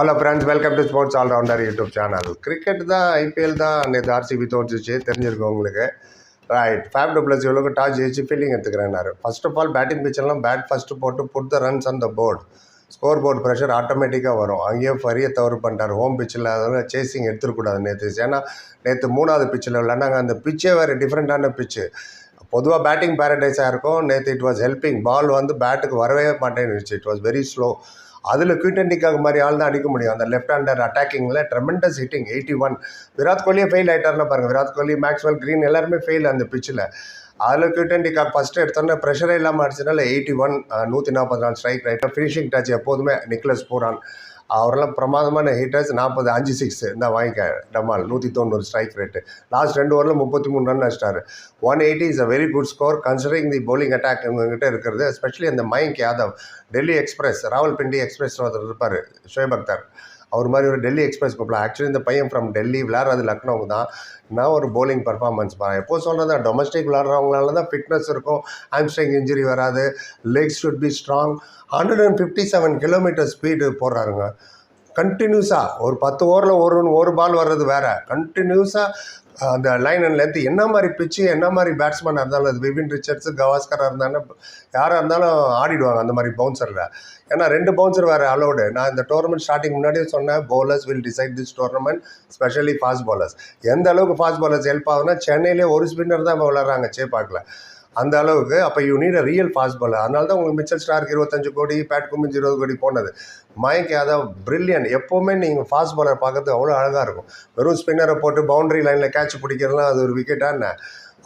Hello friends welcome to sports allrounder YouTube channel cricket தான் IPL தான் நேற்று RCB தோற்றுச்சு தெரிஞ்சிருக்கும் உங்களுக்கு ரைட் ஃபேப் டூப்ளஸ் எவ்வளோக்கு டாஸ் ஜெயிச்சு ஃபீல்டிங் எடுத்துக்கிறேன்னாரு. ஃபர்ஸ்ட் ஆஃப் ஆல் பேட்டிங் பிச்சர்லாம் பேட் ஃபஸ்ட்டு போட்டு put the runs on the board scoreboard pressure ஆட்டோமேட்டிக்காக வரும். அங்கேயே ஃபரிய தவறு பண்ணிட்டார். ஹோம் பிச்சில் அதனால் சேசிங் எடுத்துருக்கூடாது நேற்று ஏன்னா நேற்று மூணாவது பிச்சில் விளையாண்டாங்க அந்த பிச்சே வேறு டிஃப்ரெண்ட்டான பிச்சு பொதுவாக பேட்டிங் பேரடைஸாக இருக்கும். நேற்று இட் வாஸ் ஹெல்பிங் பால் வந்து பேட்டுக்கு வரவே மாட்டேன்னு இட் வாஸ் வெரி ஸ்லோ அதில் குயிட்டண்டிக்காக மாதிரி ஆள் தான் அடிக்க முடியும். அந்த left hander அட்டாக்கிங்கில் tremendous hitting eighty one Virat கோலியே fail ஆகிட்டார்னா பாருங்கள் விராட் கோலி மேக்ஸ்வெல் க்ரீன் எல்லாருமே ஃபெயில் அந்த பிச்சில் அதில் குயிட்டண்டிக்கா ஃபஸ்ட்டு எடுத்தோன்னே ப்ரெஷரே இல்லாமல் அடிச்சதுனால எயிட்டி ஒன் நூற்றி நாற்பத்தி நாலு ஸ்ட்ரைக் ரைட்டாக ஃபினிஷிங் டச் எப்போதுமே நிக்லஸ் பூரான். அவரெல்லாம் பிரமாதமான ஹிட்டர்ஸ் நாற்பது அஞ்சு சிக்ஸ் இந்த வாங்கிக்க டமால். நூற்றி தொண்ணூறு ஸ்ட்ரைக் ரேட்டு லாஸ்ட் ரெண்டு ஓவரில் முப்பத்தி மூணு ரன் அடிச்சிட்டாரு. One eighty is a very good score considering the bowling attack இவங்ககிட்ட இருக்கிறது எஸ்பெஷலி அந்த மயங்க் யாதவ். டெல்லி எக்ஸ்பிரஸ் ராவல்பிண்டி எக்ஸ்பிரஸ் ஒருத்தர் இருப்பார் ஷோயப் அக்தர் அவர் மாதிரி ஒரு டெல்லி எக்ஸ்பிரஸ் கூப்பிடலாம் ஆக்சுவலி இந்த பையன் ஃப்ரம் டெல்லி விளையாடுறது லக்னோவுக்கு தான். நான் ஒரு போலிங் பர்ஃபார்மன்ஸ் பாருங்க எப்போ சொல்கிறது டொமஸ்டிக் விளாட்றவங்களால தான் ஃபிட்னஸ் இருக்கும். ஹாம்ஸ்ட்ரிங் இன்ஜுரி வராது. Legs should be strong hundred and fifty seven kilometre speed போடுறாருங்க. கண்டினியூஸாக ஒரு பத்து ஓவரில் ஒரு ஒரு பால் வர்றது வேறு. கண்டினியூஸாக அந்த லைன் அண்ட் லென்த்து என்ன மாதிரி பிச்சு என்ன மாதிரி பேட்ஸ்மேனாக இருந்தாலும் அது விபின் ரிச்சர்ட்ஸு கவாஸ்கராக இருந்தாலும் யாராக இருந்தாலும் ஆடிடுவாங்க அந்த மாதிரி பவுன்சரில் ஏன்னா ரெண்டு பவுன்சர் வேறு அலோடு நான் இந்த டோர்னமெண்ட் ஸ்டார்டிங் முன்னாடியே சொன்னேன் bowlers will decide this tournament specially fast bowlers. எந்த அளவுக்கு ஃபாஸ்ட் பாலர்ஸ் ஹெல்ப் ஆகுதுன்னா சென்னையிலே ஒரு ஸ்பின்னர் தான் இப்போ விளாட்றாங்க சேப்பாக்கில். அந்த அளவுக்கு அப்போ you need a real fast bowler அதனால தான் உங்களுக்கு மிச்சல் ஸ்டார்க்கு இருபத்தஞ்சு கோடி பேட் குமிஞ்சு இருபது கோடி போனது. மயங்க் யாதவ் பிரில்லியன் எப்போவுமே நீங்கள் ஃபாஸ்ட் பாலர் பார்க்கறது அவ்வளோ அழகாக இருக்கும். வெறும் ஸ்பின்னரை போட்டு பவுண்டரி லைனில் கேட்ச் பிடிக்கிறதுலாம் அது ஒரு விக்கெட்டாக என்ன?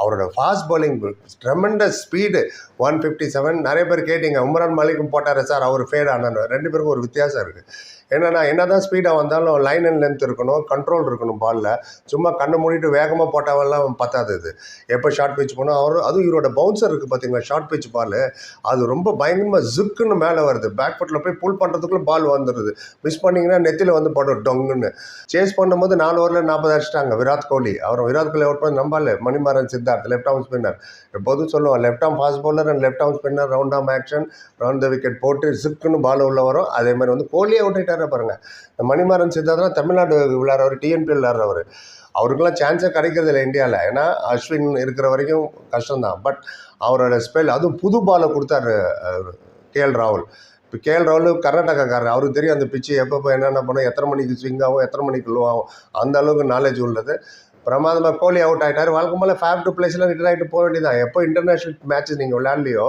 அவரோட fast bowling tremendous speed one fifty seven நிறைய பேர் கேட்டிங்க உம்ரான் மலிக்கும் போட்டார் சார் அவர் ஃபேட் ஆனான்னு ரெண்டு பேருக்கும் ஒரு வித்தியாசம் இருக்குது என்னன்னா என்ன தான் ஸ்பீடாக வந்தாலும் லைன் அண்ட் லென்த் இருக்கணும் கண்ட்ரோல் இருக்கணும் பாலில் சும்மா கண்ணை மூடிட்டு வேகமாக போட்டாவெல்லாம் பத்தாது இது எப்போ ஷார்ட் பிச் போனால் அவர் அதுவும் இவரோட பவுன்சர் இருக்குது பார்த்தீங்களா ஷார்ட் பிச் பால் அது ரொம்ப பயங்கரமாக ஜிக்குன்னு மேலே வருது. பேக் ஃபுட்டில் போய் புல் பண்ணுறதுக்குள்ளே பால் வந்துடுது மிஸ் பண்ணிங்கன்னா நெத்தியில் வந்து படும் டொங்குன்னு. சேஸ் பண்ணும்போது நாலு ஓவரில் நாற்பது அடிச்சிட்டாங்க விராட் கோலி. அவர் விராட் கோலி அவுட் பண்ணி நம்பால Manimaran Siddharth left arm spinner எப்போதும் சொல்லுவோம் left arm fast bowler and left arm spinner round arm action round the wicket போட்டு ஜிக்குன்னு பால் உள்ள வரும். அதே மாதிரி வந்து கோலியே அவுட் பாருங்க. இந்த மணிமாறன் சித்தார்த்லாம் தமிழ்நாடு விளையாடுறவர் டிஎன்பிஎல் விளையாடுறவர் அவருக்கெல்லாம் சான்ஸே கிடைக்கிறது இல்லை இந்தியாவில் ஏன்னா அஸ்வின் இருக்கிற வரைக்கும் கஷ்டம்தான். பட் அவரோட ஸ்பெல் அதுவும் புது பாலை கொடுத்தாரு கேஎல் ராகுல். இப்போ கேஎல் ராகுல் கர்நாடகாக்காரர். அவருக்கு தெரியும் அந்த பிச்சு எப்பப்போ என்னென்ன பண்ணும் எத்தனை மணிக்கு ஸ்விங் ஆகும் எத்தனை மணிக்கு லோ ஆகும். அந்த அளவுக்கு நாலேஜ் உள்ளது. பிரமாதமாக கோலி அவுட் ஆகிட்டார் வழக்கம் போல் ஃபேப் டு பிளேஸ்லாம் ரிட்டர் ஆகிட்டு போக வேண்டியதான் எப்போ இன்டர்நேஷ்னல் மேட்ச் நீங்கள் விளையாடலையோ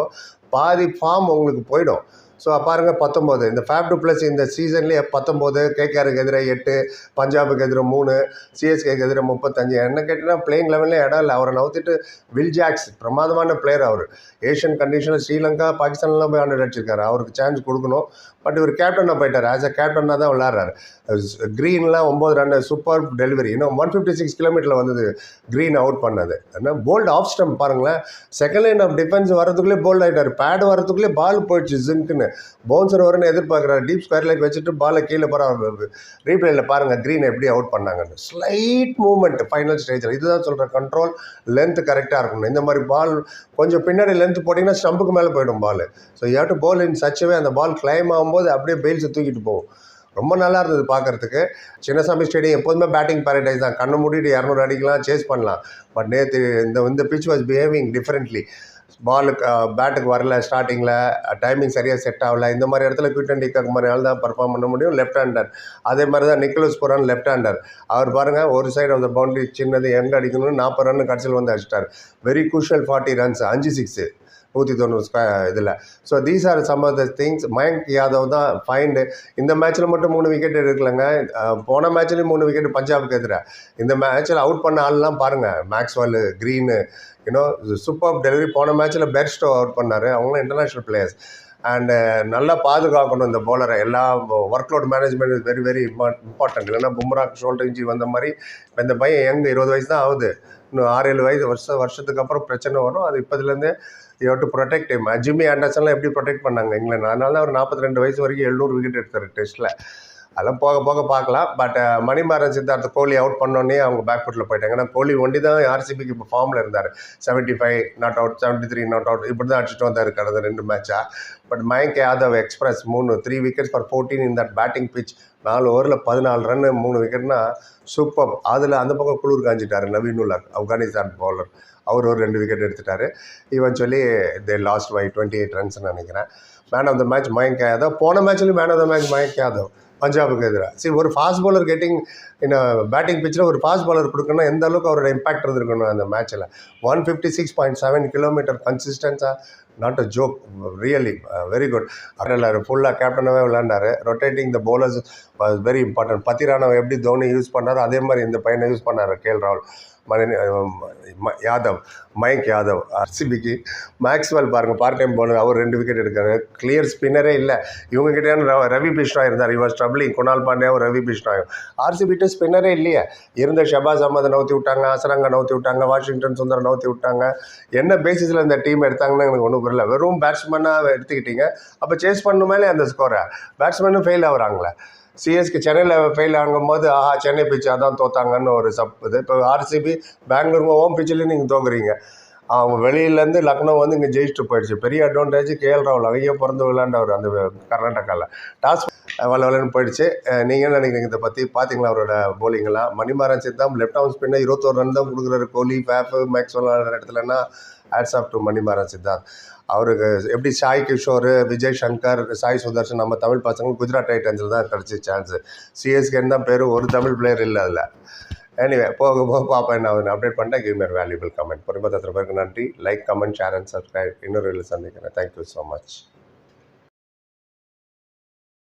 பாதி ஃபார்ம் உங்களுக்கு போயிடும். ஸோ பாருங்கள் பத்தொம்போது. இந்த ஃபேப் டு ப்ளஸ் இந்த சீசன்லேயே பத்தொம்போது கேகேஆருக்கு எதிராக எட்டு பஞ்சாபுக்கு எதிராக மூணு சிஎஸ்கேக்கு எதிராக முப்பத்தஞ்சு. என்ன கேட்டிங்கன்னா பிளேயிங் லெவலில் இடம் இல்லை. அவரை நவுத்திட்டு வில் ஜாக்ஸ் பிரமாதமான பிளேயர் அவர். ஏஷியன் கண்டிஷனில் ஸ்ரீலங்கா பாகிஸ்தான்லாம் போய் ஆண்டு அடிச்சிருக்காரு. அவருக்கு சான்ஸ் கொடுக்கணும். பட் இவர் கேப்டனாக போயிட்டார். ஆஸ் அ கேப்டனாக தான் விளாட்றாரு க்ரீன்லாம் ஒம்பது ரன் சூப்பர் டெலிவரி இன்னும் ஒன் ஃபிஃப்டி சிக்ஸ் கிலோமீட்டரில் வந்தது க்ரீன் அவுட் பண்ணது. ஏன்னா போல்டு ஆஃப் ஸ்டம்ப் பாருங்களேன். செகண்ட் லைன் ஆஃப் டிஃபென்ஸ் வரதுக்குள்ளே போல்ட் ஆகிட்டார் பேட் வரதுக்குள்ளே பால் போயிடுச்சு ஜிங்க்குன்னு பவுன்சர் வரும்னு எதிர்பார்க்குறாரு. டீப் ஸ்கொயர் லைக் வச்சுட்டு பாலை கீழே போகிற ரீப்ளேயில் பாருங்கள் க்ரீன் எப்படி அவுட் பண்ணாங்கன்னு. ஸ்லைட் மூவ்மெண்ட் ஃபைனல் ஸ்டேஜில் இதுதான் சொல்கிற கண்ட்ரோல் லென்த்து கரெக்டாக இருக்கணும். இந்த மாதிரி பால் கொஞ்சம் பின்னாடி லென்த் போட்டிங்கன்னா ஸ்டம்புக்கு மேலே போயிடும் ball so you to bowl in such way அந்த பால் கிளைம் ஆகும்போது அப்படியே பெயில்ஸை தூக்கிட்டு போகும். ரொம்ப நல்லா இருந்தது பார்க்குறதுக்கு. சின்னசாமி ஸ்டேடியம் எப்போதுமே பேட்டிங் பேரடைஸ் தான். கண்ணை மூடிட்டு இரநூறு அடிக்கலாம் சேஸ் பண்ணலாம். பட் நேற்று இந்த இந்த பிச் வாஸ் பிஹேவிங் டிஃப்ரெண்ட்லி பாலுக்கு பேட்டுக்கு வரல ஸ்டார்டிங்கில் டைமிங் சரியாக செட் ஆகல. இந்த மாதிரி இடத்துல குயிட் அண்ட் டிக்காக் மாதிரி தான் பர்ஃபார்ம் பண்ண முடியும். லெஃப்ட் ஹேண்டர் அதே மாதிரி தான் நிக்கலஸ் புரான் லெஃப்ட் ஹேண்டர் அவர் பாருங்கள் ஒரு சைடு அந்த பவுண்டரி சின்னது எங்கே அடிக்கணும்னு நாற்பது ரன் கடைசியில் வந்து அடிச்சிட்டார். வெரி குஷல் ஃபார்ட்டி ரன்ஸ் அஞ்சு சிக்ஸு நூற்றி தொண்ணூறு ஸ்கொ இதில். So these are some of the things Mayank Yadav தான் ஃபைண்டு இந்த மேட்ச்சில் மட்டும் மூணு விக்கெட் எடுக்கலைங்க. போன மேட்ச்லேயும் மூணு விக்கெட் பஞ்சாபுக்கு எதிராக இந்த மேட்ச்சில் அவுட் பண்ண ஆள்லாம் பாருங்கள் Maxwell Green you know super delivery போன மேட்ச்சில் பெர்ஸ்டோ அவுட் பண்ணார். அவங்களும் இன்டர்நேஷ்னல் பிளேயர்ஸ் அண்டு நல்லா பாதுகாக்கணும் இந்த போலரை எல்லா workload management is very very important இல்லைன்னா பும்ரா ஷோல்டர் இன்ஜி வந்த மாதிரி இந்த பையன் எங்கே இருபது வயசு தான் ஆகுது. இன்னும் ஆறு ஏழு வயசு வருஷம் வருஷத்துக்கு அப்புறம் பிரச்சனை வரும். அது இப்போதுலேருந்து you to protect him. Jimmy ஆண்டர்சன்லாம் எப்படி ப்ரொடெக்ட் பண்ணாங்க? இங்கிலாந்து. அதனால தான் அவர் நாற்பத்தி ரெண்டு வயசு வரைக்கும் எழுநூறு விக்கெட் எடுத்தார் டெஸ்ட்டில் அதெல்லாம் போக போக பார்க்கலாம். பட் மணிமாறன் சித்தார்த்த கோலி அவுட் பண்ணோன்னே அவங்க பேக் ஃபுட்டில் போயிட்டாங்க. ஏன்னா கோலி ஒண்டி தான் ஆர்சிபிக்கு இப்போ ஃபார்மில் இருந்தார். Seventy five not out seventy three not out இப்படி தான் அடிச்சுட்டு வந்தார் கடந்த ரெண்டு மேட்சாக பட் மயங்க் யாதவ் எக்ஸ்பிரஸ் மூணு three wickets for fourteen in that batting pitch நாலு ஓவரில் பதினாலு ரன்னு மூணு விக்கெட்னா சூப்பர் அதில் அந்த பக்கம் குளிர் காஞ்சிட்டார் நவீன் உலக் ஆப்கானிஸ்தான் பவுலர் அவர் ஒரு ரெண்டு விக்கெட் எடுத்துட்டார். ஈவன் சொல்லி they lost by twenty eight ரன்ஸ்னு நினைக்கிறேன். Man of the match Mayank Yadav போன மேட்ச்லேயும் man of the match Mayank Yadav பஞ்சாபுக்கு எதிராக சரி ஒரு ஃபாஸ்ட் பாலர் கெட்டிங் என்ன பேட்டிங் பிச்சில் ஒரு ஃபாஸ்ட் பாலர் கொடுக்கணும்னா எந்த அளவுக்கு அவரோட இம்பாக்ட் இருந்திருக்கணும் அந்த மேட்ச்சில் one fifty six point seven kilometre கன்சிஸ்டன்ஸாக not a joke really very good அதில் ஃபுல்லாக கேப்டனாகவே விளாண்டாரு rotating the bowlers was very important பத்திரானவை எப்படி தோனி யூஸ் பண்ணாரோ அதே மாதிரி இந்த பையனை யூஸ் பண்ணார் கேஎல் ராகுல். யாதவ் மயங்க் யாதவ் ஆர்சிபிக்கு மேக்ஸ்வெல் பாருங்கள் பார்ட் டைம் போனது அவர் ரெண்டு விக்கெட் எடுக்கிறாரு கிளியர் ஸ்பின்னரே இல்லை. இவங்க கிட்டே ரவி பிஷ்ணா இருந்தார். இவர் ட்ரபிளிங் குணால் பாண்டியாவும் ரவி பிஷ்ணாயும். ஆர்சிபிட்டு ஸ்பின்னரே இல்லையே. இருந்த ஷபாஸ் அகமதை நவுத்தி விட்டாங்க அசரங்க நவுத்தி விட்டாங்க வாஷிங்டன் சுந்தர் நவுத்தி விட்டாங்க. என்ன பேசிஸில் இந்த டீம் எடுத்தாங்கன்னு எனக்கு ஒன்றும் புரியல. வெறும் பேட்ஸ்மேனாக எடுத்துக்கிட்டீங்க. அப்போ சேஸ் பண்ண மேலே அந்த ஸ்கோரை பேட்ஸ்மேனும் ஃபெயில் ஆகுறாங்களே. சிஎஸ்கே சென்னையில் ஃபெயில் ஆகும்போது ஆஹா சென்னை பிச்சு அதான் தோத்தாங்கன்னு ஒரு சப் இது. இப்போ ஆர்சிபி பெங்களூர் ஓம் பிச்சுலேயும் நீங்கள் தோக்குறீங்க. அவங்க வெளியிலேருந்து லக்னோ வந்து இங்கே ஜெயிச்சுட்டு போயிடுச்சு. பெரிய அட்வான்டேஜ் கேஎல் ராகுல் அங்கேயே பிறந்து விளையாண்டவர் அந்த கர்நாடகாவில் டாஸ் வள வளன்னு போயிடுச்சு நீங்கள் என்ன நினைக்கிறீங்க இதை பற்றி பார்த்தீங்களா அவரோட bowling-எல்லாம் மணிமாறன் சித்தம் லெஃப்ட் ஆர்ம் ஸ்பின்னர் இருபத்தோரு ரன் தான் கொடுக்குறாரு. கோலி பேஃப் மேக்ஸ் விளாடுற இடத்துலன்னா hats off to Manimaran Siddharth. அவருக்கு எப்படி சாய் கிஷோர் விஜய் சங்கர் சாய் சுதர்ஷன் நம்ம தமிழ் பசங்க குஜராத் டைட்டன்ஸில் தான் கிடச்சி சான்ஸு. சிஎஸ்கேன்னு தான் பேர் ஒரு தமிழ் பிளேயர் இல்லை அதில். எனிவே போக போக பார்ப்பேன் நான் அப்டேட் பண்ணிட்டேன் கிவ் மேர் வேல்யூபிள் கமெண்ட் பொறுப்பத்தத்திர பேருக்கு நன்றி. Like comment share and subscribe இன்னொரு இதில் சந்திக்கிறேன். Thank you so much